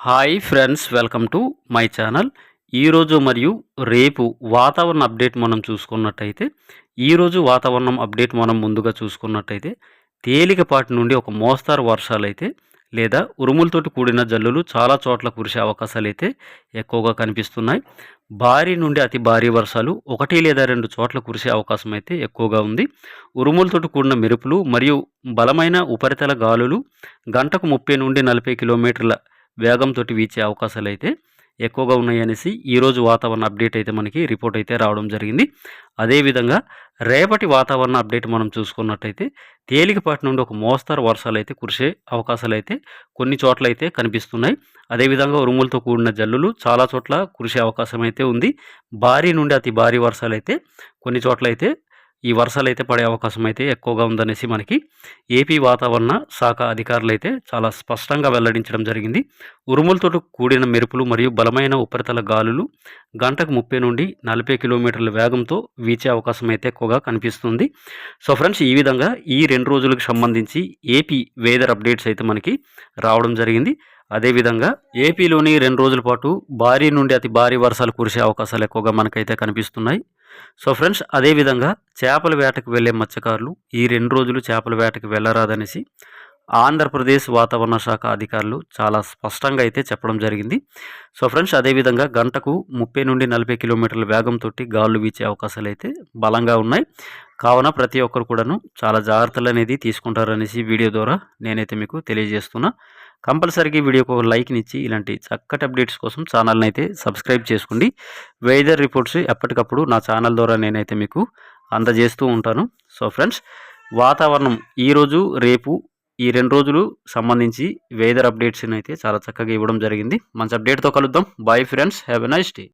Hi friends welcome to my channel. ఈరోజు మరియు రేపు వాతావరణ అప్డేట్ మనం చూసుకున్నట్టయితే ఈరోజు వాతావరణం అప్డేట్ మనం ముందుగా చూసుకున్నట్టయితే తేలికపాటి నుండి ఒక మోస్తారు వర్షాలు అయితే లేదా ఉరుములతోటి కూడిన జల్లులు చాలా చోట్ల కురిసే అవకాశాలు అయితే ఎక్కువగా కనిపిస్తున్నాయి. భారీ నుండి అతి భారీ వర్షాలు ఒకటి లేదా రెండు చోట్ల కురిసే అవకాశం అయితే ఎక్కువగా ఉంది. ఉరుములతోటి కూడిన మెరుపులు మరియు బలమైన ఉపరితల గాలులు గంటకు ముప్పై నుండి నలభై కిలోమీటర్ల వేగంతో వీచే అవకాశాలు అయితే ఎక్కువగా ఉన్నాయనేసి ఈరోజు వాతావరణ అప్డేట్ అయితే మనకి రిపోర్ట్ అయితే రావడం జరిగింది. అదేవిధంగా రేపటి వాతావరణ అప్డేట్ మనం చూసుకున్నట్టయితే తేలికపాటి నుండి ఒక మోస్తరు వర్షాలు అయితే కురిసే అవకాశాలు అయితే కొన్ని చోట్ల అయితే కనిపిస్తున్నాయి అదేవిధంగా ఉరుములతో కూడిన జల్లులు చాలా చోట్ల కురిసే అవకాశం అయితే ఉంది. భారీ నుండి అతి భారీ వర్షాలు అయితే కొన్ని చోట్ల అయితే ఈ వర్షాలు అయితే పడే అవకాశం అయితే ఎక్కువగా ఉందనేసి మనకి ఏపీ వాతావరణ శాఖ అధికారులు అయితే చాలా స్పష్టంగా వెల్లడించడం జరిగింది. ఉరుములతో కూడిన మెరుపులు మరియు బలమైన ఉపరితల గాలులు గంటకు ముప్పై నుండి నలభై కిలోమీటర్ల వేగంతో వీచే అవకాశం అయితే ఎక్కువగా కనిపిస్తుంది. సో ఫ్రెండ్స్ ఈ విధంగా ఈ రెండు రోజులకు సంబంధించి ఏపీ వేదర్ అప్డేట్స్ అయితే మనకి రావడం జరిగింది. అదేవిధంగా ఏపీలోని రెండు రోజుల పాటు భారీ నుండి అతి భారీ వర్షాలు కురిసే అవకాశాలు ఎక్కువగా మనకైతే కనిపిస్తున్నాయి. సో ఫ్రెండ్స్ అదేవిధంగా చేపల వేటకు వెళ్ళే మత్స్యకారులు ఈ రెండు రోజులు చేపల వేటకు వెళ్ళరాదనేసి ఆంధ్రప్రదేశ్ వాతావరణ శాఖ అధికారులు చాలా స్పష్టంగా అయితే చెప్పడం జరిగింది. సో ఫ్రెండ్స్ అదేవిధంగా గంటకు ముప్పై నుండి నలభై కిలోమీటర్ల వేగంతో గాలు వీచే అవకాశాలు అయితే బలంగా ఉన్నాయి. కావున ప్రతి ఒక్కరు కూడాను చాలా జాగ్రత్తలు అనేది తీసుకుంటారనేసి వీడియో ద్వారా నేనైతే మీకు తెలియజేస్తున్నా. కంపల్సరీగా వీడియోకి ఒక లైక్నిచ్చి ఇలాంటి చక్కటి అప్డేట్స్ కోసం ఛానల్ని అయితే సబ్స్క్రైబ్ చేసుకోండి. వెదర్ రిపోర్ట్స్ ఎప్పటికప్పుడు నా ఛానల్ ద్వారా నేనైతే మీకు అందజేస్తూ ఉంటాను. సో ఫ్రెండ్స్ వాతావరణం ఈరోజు రేపు ఈ రెండు రోజులు సంబంధించి వెదర్ అప్డేట్స్ని అయితే చాలా చక్కగా ఇవ్వడం జరిగింది. మంచి అప్డేట్తో కలుద్దాం. Bye friends have a nice day